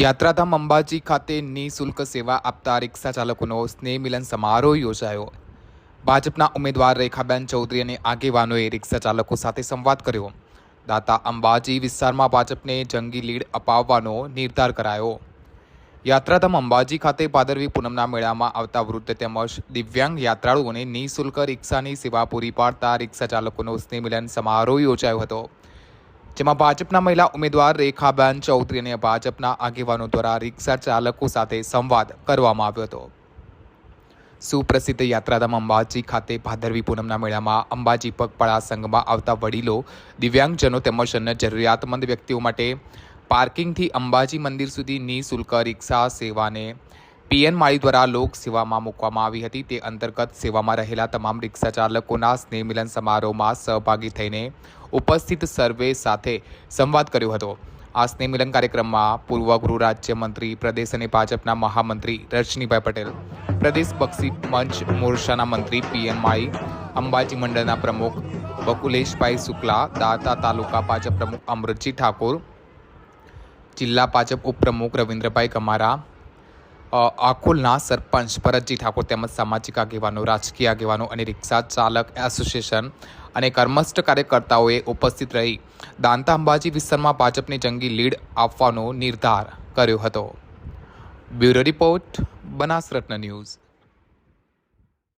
યાત્રાધામ અંબાજી ખાતે નિઃશુલ્ક સેવા આપતા રિક્ષા ચાલકોનો સ્નેહ મિલન સમારોહ યોજાયો. ભાજપના ઉમેદવાર રેખાબેન ચૌધરી અને આગેવાનોએ રિક્ષા ચાલકો સાથે સંવાદ કર્યો. દાતા અંબાજી વિસ્તારમાં ભાજપને જંગી લીડ અપાવવાનો નિર્ધાર કરાયો. યાત્રાધામ અંબાજી ખાતે ભાદરવી પૂનમના મેળામાં આવતા વૃદ્ધ તેમજ દિવ્યાંગ યાત્રાળુઓને નિઃશુલ્ક રિક્ષાની સેવા પૂરી પાડતા રિક્ષા ચાલકોનો સ્નેહ મિલન સમારોહ યોજાયો હતો. જેમાં ભાજપના મહિલા ઉમેદવાર રેખાબેન ચૌધરી અને ભાજપના આગેવાનો દ્વારા રિક્ષા ચાલકો સાથે સંવાદ કરવામાં આવ્યો હતો. સુપ્રસિદ્ધ યાત્રાધામ અંબાજી ખાતે ભાદરવી પૂનમના મેળામાં અંબાજી પગપાળા સંઘમાં આવતા વડીલો, દિવ્યાંગજનો તેમજ અન્ય જરૂરિયાતમંદ વ્યક્તિઓ માટે પાર્કિંગથી અંબાજી મંદિર સુધી નિઃશુલ્ક રિક્ષા સેવાને પીએન માળી દ્વારા લોક સેવામાં મૂકવામાં આવી હતી. તે અંતર્ગત સેવામાં રહેલા તમામ રિક્ષા ચાલકોના સ્નેહમિલન સમારોહમાં સહભાગી થઈને ઉપસ્થિત સર્વે સાથે સંવાદ કર્યો હતો. આ સ્નેહમિલન કાર્યક્રમમાં પૂર્વ ગૃહ રાજ્યમંત્રી પ્રદેશ અને ભાજપના મહામંત્રી રજનીભાઈ પટેલ, પ્રદેશ બક્ષી મંચ મોરચાના મંત્રી પીએન માળી, અંબાજી મંડળના પ્રમુખ બકુલેશભાઈ શુક્લા, દાતા તાલુકા ભાજપ પ્રમુખ અમૃતજી ઠાકોર, જિલ્લા ભાજપ ઉપપ્રમુખ રવિન્દ્રભાઈ કમારા આખોલના સરપંચ ભરતજી ઠાકોર તેમજ સામાજિક આગેવાનો, રાજકીય આગેવાનો અને રિક્ષા ચાલક એસોસિએશન અને કર્મસ્થ કાર્યકર્તાઓએ ઉપસ્થિત રહી દાંતા અંબાજી વિસ્તારમાં ભાજપને જંગી લીડ આપવાનો નિર્ધાર કર્યો હતો. Bureau report Banasratna news.